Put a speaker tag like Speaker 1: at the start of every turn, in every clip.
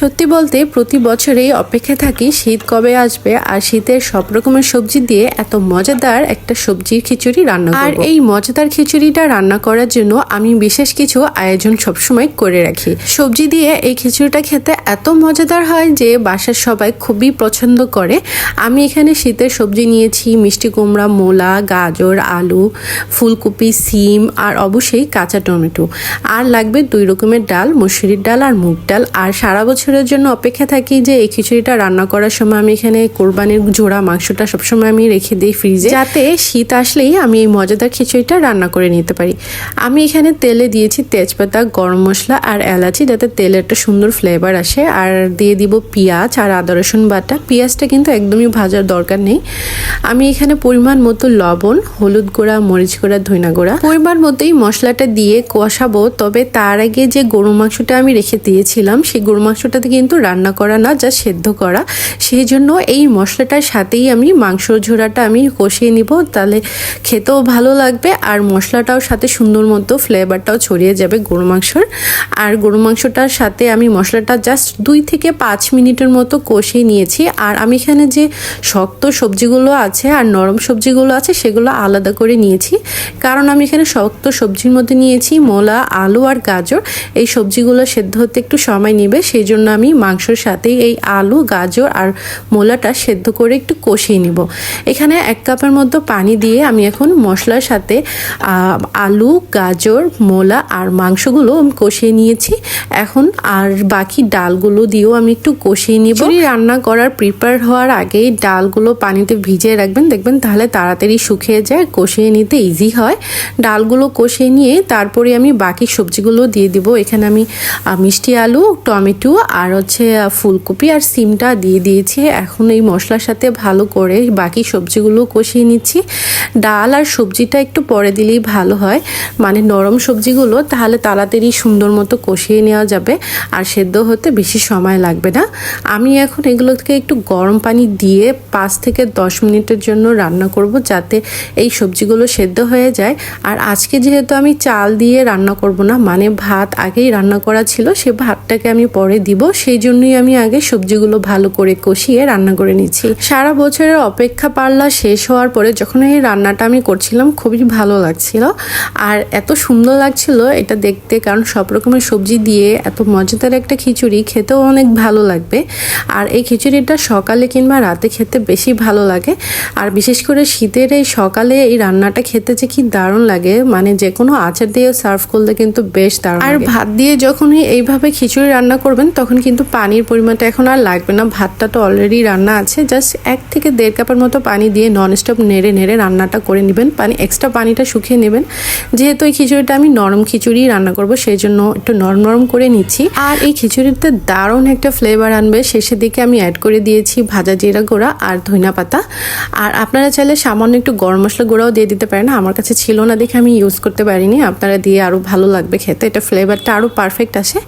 Speaker 1: সত্যি বলতে প্রতি বছরেই অপেক্ষা থাকি শীত কবে আসবে আর শীতের সব রকমের সবজি দিয়ে এত মজাদার একটা সবজির খিচুড়ি রান্না আর এই মজাদার খিচুড়িটা রান্না করার জন্য আমি বিশেষ কিছু আয়োজন সবসময় করে রাখি। সবজি দিয়ে এই খিচুড়িটা খেতে এত মজাদার হয় যে বাসার সবাই খুবই পছন্দ করে। আমি এখানে শীতের সবজি নিয়েছি মিষ্টি কুমড়া মোলা গাজর আলু ফুলকপি সিম আর অবশ্যই কাঁচা টমেটো। আর লাগবে দুই রকমের ডাল মসুরির ডাল আর মুগ ডাল। আর সারা বছরের জন্য অপেক্ষা থাকি যে এই খিচুড়িটা রান্না করার সময় আমি এখানে কোরবানির জোড়া মাংসটা সবসময় আমি রেখে দিই ফ্রিজে যাতে শীত আসলেই আমি এই মজাদার খিচুড়িটা রান্না করে নিতে পারি। আমি এখানে তেলে দিয়েছি তেজপাতা, গরম মশলা আর এলাচি যাতে তেলে একটা সুন্দর ফ্লেভার আসে। আর দিয়ে দিব পেঁয়াজ আর আদা, রসুন বাটা। পেঁয়াজটা কিন্তু একদমই ভাজার দরকার নেই। আমি এখানে পরিমাণ মতো লবণ, হলুদ গুঁড়া, মরিচ গুঁড়া ধইনা গুঁড়া। পরিমাণ মতোই মশলাটা দিয়ে কষাবো। তবে তার আগে যে গরু মাংসটা আমি রেখে দিয়েছিলাম, সেই গরু মাংসটাতে কিন্তু রান্না করা না যা সেদ্ধ করা। সেই জন্য এই মশলাটার সাথেই আমি মাংস ঝোড়াটা আমি কষিয়ে নিব। তাহলে খেতেও ভালো লাগবে আর মশলাটাও সাথে সুন্দর মতো ফ্লেভারটাও ছড়িয়ে যাবে গরু মাংসর। আর গরু মাংসটার সাথে আমি মশলাটা জাস্ট দুই থেকে পাঁচ মিনিটের মতো কষিয়ে নিয়েছি। আর আমি এখানে যে শক্ত সবজিগুলো আছে আর নরম সবজিগুলো আছে, সেগুলো আলাদা করে নিয়েছি। কারণ আমি এখানে শক্ত সবজির মধ্যে নিয়েছি, মোলা, আলু আর গাজর। এই সবজিগুলো সেদ্ধ হতে একটু সময় নেবে, সেই জন্য আমি মাংসর সাথেই এই আলু, গাজর আর মোলাটা সেদ্ধ করে একটু কষিয়ে নিব। এখানে এক কাপের মতো পানি দিয়ে আমি এখন মশলার সাথে আলু, গাজর, মোলা আর মাংসগুলো আমি কষিয়ে নিয়েছি। এখন আর বাকি ডালগুলো দিয়েও আমি একটু কষিয়ে নিব। রান্না করার প্রিপেয়ার হওয়ার আগেই ডালগুলো পানিতে ভিজিয়ে রাখবেন। দেখবেন তাহলে তাড়াতাড়ি শুকিয়ে যায়, কষিয়ে নিতে ইজি হয়। ডালগুলো কষিয়ে নিয়ে তারপরে আমি বাকি সবজিগুলো দিয়ে দিব। এখানে আমি মিষ্টি আলু, টমেটো আর হচ্ছে ফুলকপি আর সিমটা দিয়ে দিয়েছি। এখন এই মশলার সাথে ভালো করে বাকি সবজিগুলো কষিয়ে নিচ্ছি। ডাল আর সবজিটা একটু পরে দিলেই ভালো হয়। মানে নরম সবজিগুলো, তাহলে তাড়াতাড়ি সুন্দর মতো কষিয়ে নেওয়া যাবে। আর সেদ্ধ হতে বেশি সময় লাগবে না। আমি এখন এগুলোকে একটু গরম পানি দিয়ে পাঁচ থেকে দশ মিনিটের জন্য রান্না করব, যাতে এই সবজিগুলো সেদ্ধ হয়ে যায়। আর আজকে যেহেতু আমি চাল দিয়ে রান্না করব না মানে ভাত আগেই রান্না করা ছিল, সে ভাতটাকে আমি পরে দিব। সেই জন্যই আমি আগে সবজিগুলো ভালো করে কষিয়ে রান্না করে নিচ্ছি। সারা বছরের অপেক্ষা পাল্লা শেষ হওয়ার পরে যখন এই রান্নাটা আমি করছিলাম খুবই ভালো লাগছিল। আর এত সুন্দর লাগছিল এটা দেখতে কারণ সব রকমের সবজি দিয়ে এত মজাদার একটা খিচুড়ি খেতেও অনেক ভালো লাগবে। আর এই খিচুড়িটা সকালে কিংবা রাতে খেতে বেশি ভালো লাগে। আর বিশেষ করে শীতের এই সকালে এই রান্নাটা খেতে যে কি দারুণ লাগে। মানে যে কোনো আচার দিয়ে সার্ভ করলে কিন্তু বেশ দারুণ আর ভাত দিয়ে যখনই এইভাবে খিচুড়ি রান্না করবেন তখন কিন্তু পানির পরিমাণটা এখন আর লাগবে না। ভাতটা তো অলরেডি রান্না আছে। জাস্ট এক থেকে দেড় কাপের মতো পানি দিয়ে নন স্টপ নেড়ে নেড়ে রান্নাটা করে নেবেন। পানি এক্সট্রা পানিটা শুকিয়ে নেবেন। যেহেতু এই খিচুড়িটা আমি নরম খিচুড়ি রান্না করব সেই জন্য একটু নরম নরম করে নিচ্ছি। আর এই খিচুড়িতে দারুণ একটা ফ্লেভার আনবে। শেষের দিকে আমি অ্যাড করে দিয়েছি ভাজা জিরা গুঁড়া আর ধইনা পাতা। আর আপনারা চাইলে সামান্য একটু গরম মশলা গুঁড়াও দিয়ে দিতে পারেন। আমার কাছে ছিল না দেখে আমি ইউজ করতে পারিনি। আপনারা দিয়ে আরও ভালো লাগবে খেতে। এটা ফ্লেভারটা আরও পারফেক্ট আসে।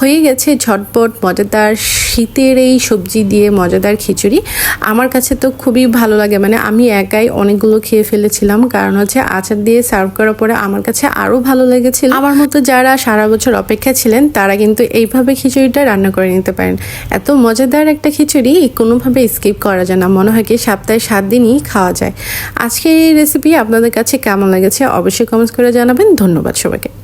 Speaker 1: হয়ে গেছে ঝটপট মজাদার শীতের এই সবজি দিয়ে মজাদার খিচুড়ি। আমার কাছে তো খুবই ভালো লাগে মানে আমি একাই অনেকগুলো খেয়ে ফেলেছিলাম। কারণ হচ্ছে আচার দিয়ে সার্ভ করার পরে আমার কাছে আরও ভালো লেগেছিল। আমার মতো যারা সারা বছর অপেক্ষা ছিলেন, তারা কিন্তু এইভাবে খিচুড়িটা রান্না করে নিতে পারেন। এত মজাদার একটা খিচুড়ি কোনোভাবে স্কিপ করা যায় না। মনে হয় কি সপ্তাহে সাত দিনই খাওয়া যায়। আজকে এই রেসিপি আপনাদের কাছে কেমন লেগেছে অবশ্যই কমেন্টস করে জানাবেন। ধন্যবাদ সবাইকে।